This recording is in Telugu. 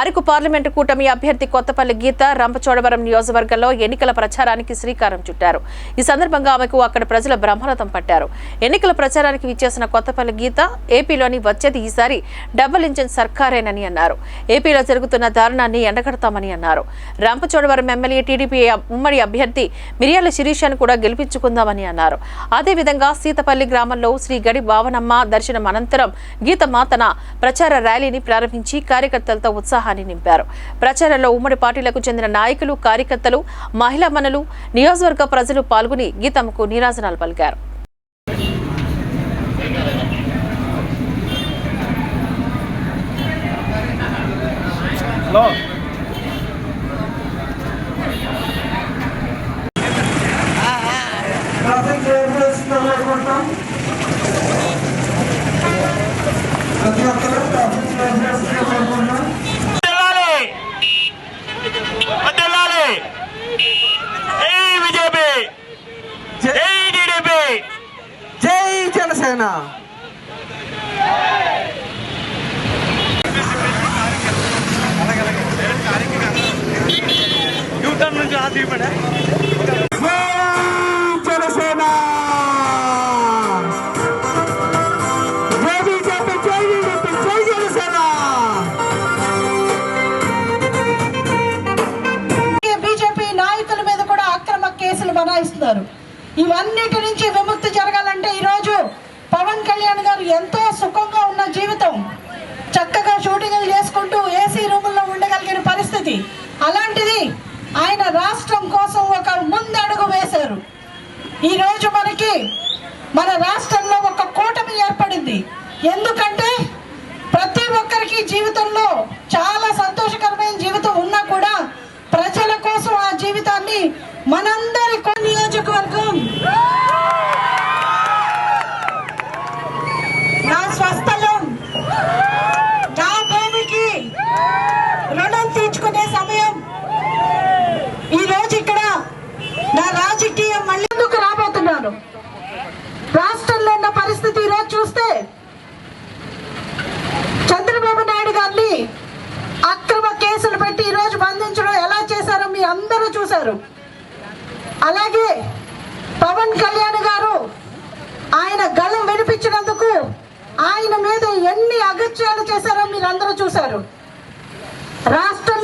అరకు పార్లమెంటు కూటమి అభ్యర్థి కొత్తపల్లి గీత రంపచోడవరం నియోజకవర్గంలో ఎన్నికల ప్రచారానికి శ్రీకారం చుట్టారు. ఈ సందర్భంగా ఆమెకు అక్కడ ప్రజల బ్రహ్మరథం పట్టారు. ఎన్నికల ప్రచారానికి విచ్చేసిన కొత్తపల్లి గీత ఏపీలోని వచ్చేది ఈసారి డబుల్ ఇంజన్ సర్కారేనని అన్నారు. ఏపీలో జరుగుతున్న దారుణాన్ని ఎండగడతామని అన్నారు. రంపచోడవరం ఎమ్మెల్యే టీడీపీ ఉమ్మడి అభ్యర్థి మిరియాల శిరీషను కూడా గెలిపించుకుందామని అన్నారు. అదేవిధంగా సీతపల్లి గ్రామంలో శ్రీ గడి భావనమ్మ దర్శనం అనంతరం గీతమ్మ తన ప్రచార ర్యాలీని ప్రారంభించి కార్యకర్తలతో ఉత్సాహం ఉత్సాహాన్ని నింపారు. ప్రచారంలో ఉమ్మడి పార్టీలకు చెందిన నాయకులు కార్యకర్తలు మహిళా మనులు నియోజకవర్గ ప్రజలు పాల్గొని గీతమ్మకు నీరాజనాలు పలికారు. హలో. ట్రాఫిక్ చేయాల్సిందని జనసేన యూటర్న్ నుంచి ఆ తీపడే. జై జనసేన. జై బీజేపీ జై టీడీపీ జై జనసేన. బీజేపీ నాయకుల మీద కూడా అక్రమ కేసులు బనాయిస్తున్నారు. ఇవన్నిటి నుంచి విముక్తి జరగాలంటే ఈరోజు పవన్ కళ్యాణ్ గారు ఎంతో సుఖంగా ఉన్న జీవితం. చక్కగా షూటింగ్లు చేసుకుంటూ ఏసీ రూముల్లో ఉండగలిగిన పరిస్థితి. అలాంటిది ఆయన రాష్ట్రం కోసం ఒక ముందడుగు వేశారు. ఈరోజు మనకి మన రాష్ట్రంలో ఒక కూటమి ఏర్పడింది. ఎందుకంటే ప్రతి ఒక్కరికి జీవితంలో చాలా సంతోషకరమైన జీవితం ఉన్నా కూడా ప్రజల కోసం ఆ జీవితాన్ని మనందరి కొన్ని నియోజకవర్గం చూశారు అలాగే పవన్ కళ్యాణ్ గారు ఆయన గళం వినిపించినందుకు ఆయన మీద ఎన్ని అగత్యాలు చేశారో మీరు అందరూ చూశారు. రాష్ట్ర